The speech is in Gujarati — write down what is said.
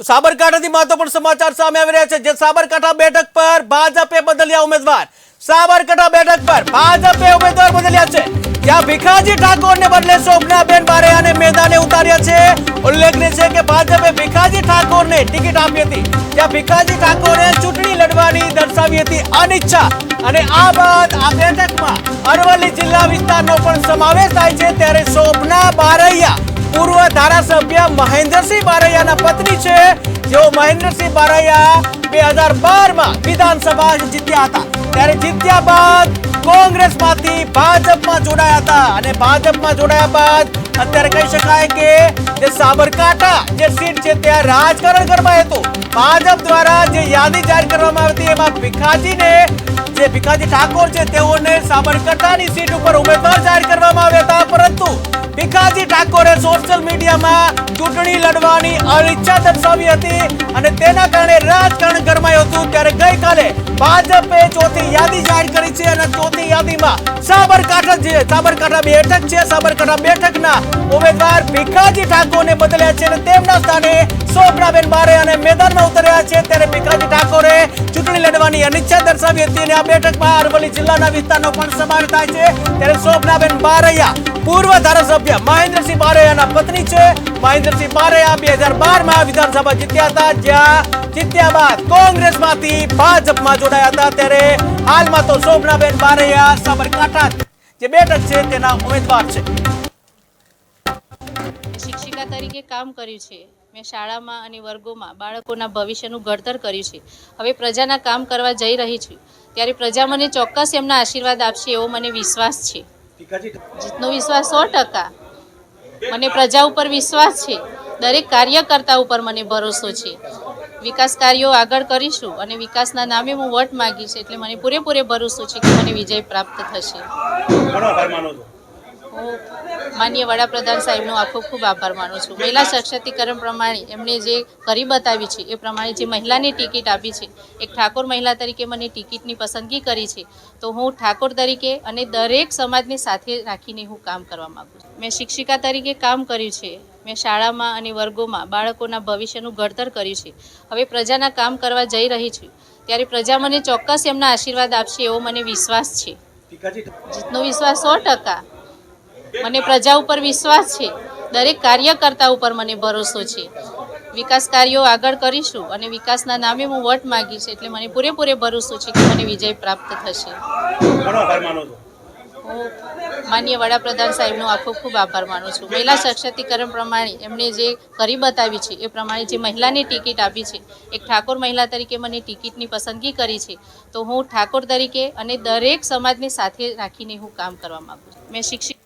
તો સાબરકાંઠાથી મહત્વપૂર્ણ સમાચાર સામે આવી રહ્યા છે. જે સાબરકાંઠા બેઠક પર ભાજપે બદલ્યા ઉમેદવાર. સાબરકાંઠા બેઠક પર ભાજપે ઉમેદવાર બદલ્યા છે. જ્યાં ભીખાજી ઠાકોરને બદલે શોભનાબેન અને મેદાને ઉતાર્યા છે. ઉલ્લેખનીય છે કે ભાજપે ભીખાજી ઠાકોરને ટિકિટ આપી હતી. જ્યાં ભીખાજી ઠાકોરે ચૂંટણી લડવાની દર્શાવી હતી અનિચ્છા. અને આ બાદ આ બેઠકમાં અરવલ્લી જિલ્લા વિસ્તારનો પણ સમાવેશ થાય છે. ત્યારે શોભના બારૈયા પૂર્વ ધારાસભ્ય મહેન્દ્રસિંહ બારૈયાના પત્ની છે. જેઓ મહેન્દ્રસિંહ બારૈયા બે હજાર બારમાં વિધાનસભા જીત્યા હતા. ત્યારે જીત્યા બાદ કોંગ્રેસમાંથી ભાજપમાં જોડાયા હતા. અને ભાજપમાં જોડાયા બાદ અત્યારે કહી શકાય કે જે સાબરકાંઠા જે સીટ છે, ત્યાં રાજકારણ ગરમાય હતું. ભાજપ દ્વારા જે યાદી જાહેર કરવામાં આવી હતી, એમાં ભીખાજીને જે ભીખાજી ઠાકોર છે, તેઓને સાબરકાંઠાની સીટ ઉપર ઉમેદવાર જાહેર કરવામાં આવ્યા હતા. ભીખાજી ઠાકોરે સોશિયલ મીડિયામાં ચૂંટણી લડવાની અનિચ્છા દર્શાવી હતી અને તેના કારણે રાજકારણ ગરમાયું હતું. ત્યારે ગઈકાલે ભાજપે ચોથી યાદી જાહેર કરી છે અને ચોથી યાદીમાં સાબરકાંઠા જે સાબરકાંઠા બેઠક છે. સાબરકાંઠા બેઠકના ઉમેદવાર ભીખાજી ઠાકોરને બદલ્યા છે અને તેમના સ્થાને શોભનાબેન બારે અને મેદાનમાં ઉતર્યા છે. ત્યારે ભીખાજી ઠાકોરે ચૂંટણી લડવાની અનિચ્છા દર્શાવી હતી અને આ બેઠકમાં અરવલ્લી જિલ્લાના વિસ્તારનો પણ સમાવેશ થાય છે. ત્યારે શોભનાબેન બારૈયા, પૂર્વ ધારાસભ્ય મહેન્દ્રસિંહ બારૈયાના પત્ની છે. મહેન્દ્રસિંહ બારૈયા બે હજાર બારમાં વિધાનસભા જીત્યા હતા. જ્યાં જીત્યા બાદ કોંગ્રેસમાંથી ભાજપમાં જોડાયા હતા. ત્યારે હાલમાં તો શોભનાબેન બારૈયા સાબરકાંઠા જે બેઠક છે તેના ઉમેદવાર છે. શિક્ષિકા તરીકે કામ કર્યું છે. મેં શાળામાં અને વર્ગોમાં બાળકોના ભવિષ્યનું ઘડતર કર્યું છે. હવે પ્રજાના કામ કરવા જઈ રહી છું. ત્યારે પ્રજા મને ચોક્કસ એમના આશીર્વાદ આપશે એવો મને વિશ્વાસ છે. જીતનો વિશ્વાસ સો ટકા. મને પ્રજા ઉપર વિશ્વાસ છે. દરેક કાર્યકર્તા ઉપર મને ભરોસો છે. વિકાસ કાર્યો આગળ કરીશું અને વિકાસના નામે હું વોટ માગીશ એટલે મને પૂરેપૂરે ભરોસો છે કે મને વિજય પ્રાપ્ત થશે. હું માન્ય વડાપ્રધાન સાહેબનો આખો ખૂબ આભાર માનું છું. મહિલા સશક્તિકરણ પ્રમાણે એમણે જે કરી બતાવી છે એ પ્રમાણે જે મહિલાને ટિકિટ આપી છે એક ઠાકોર મહિલા તરીકે મને ટિકિટની પસંદગી કરી છે તો હું ઠાકોર તરીકે અને દરેક સમાજને સાથે રાખીને હું કામ કરવા માગું છું. મેં શિક્ષિકા તરીકે કામ કર્યું છે મેં શાળામાં અને વર્ગોમાં બાળકોના ભવિષ્યનું ઘડતર કર્યું છે. હવે પ્રજાના કામ કરવા જઈ રહી છું ત્યારે પ્રજા મને ચોક્કસ એમના આશીર્વાદ આપશે એવો મને વિશ્વાસ છે. જીતનો વિશ્વાસ સો ટકા. મને પ્રજા ઉપર વિશ્વાસ છે. દરેક કાર્યકર્તા ઉપર મને ભરોસો છે. વિકાસ કાર્યો આગળ કરીશું અને વિકાસના નામે હું વોટ માગીશ એટલે મને પૂરેપૂરે ભરોસો છે કે મને વિજય પ્રાપ્ત થશે. હું માનનીય વડાપ્રધાન સાહેબનો આખો ખૂબ આભાર માનું છું. મહિલા સશક્તિકરણ પ્રમાણે એમણે જે કરી બતાવી છે એ પ્રમાણે જે મહિલાને ટિકિટ આપી છે એક ઠાકોર મહિલા તરીકે મને ટિકિટની પસંદગી કરી છે તો હું ઠાકોર તરીકે અને દરેક સમાજને સાથે રાખીને હું કામ કરવા માગું છું. મેં શિક્ષિત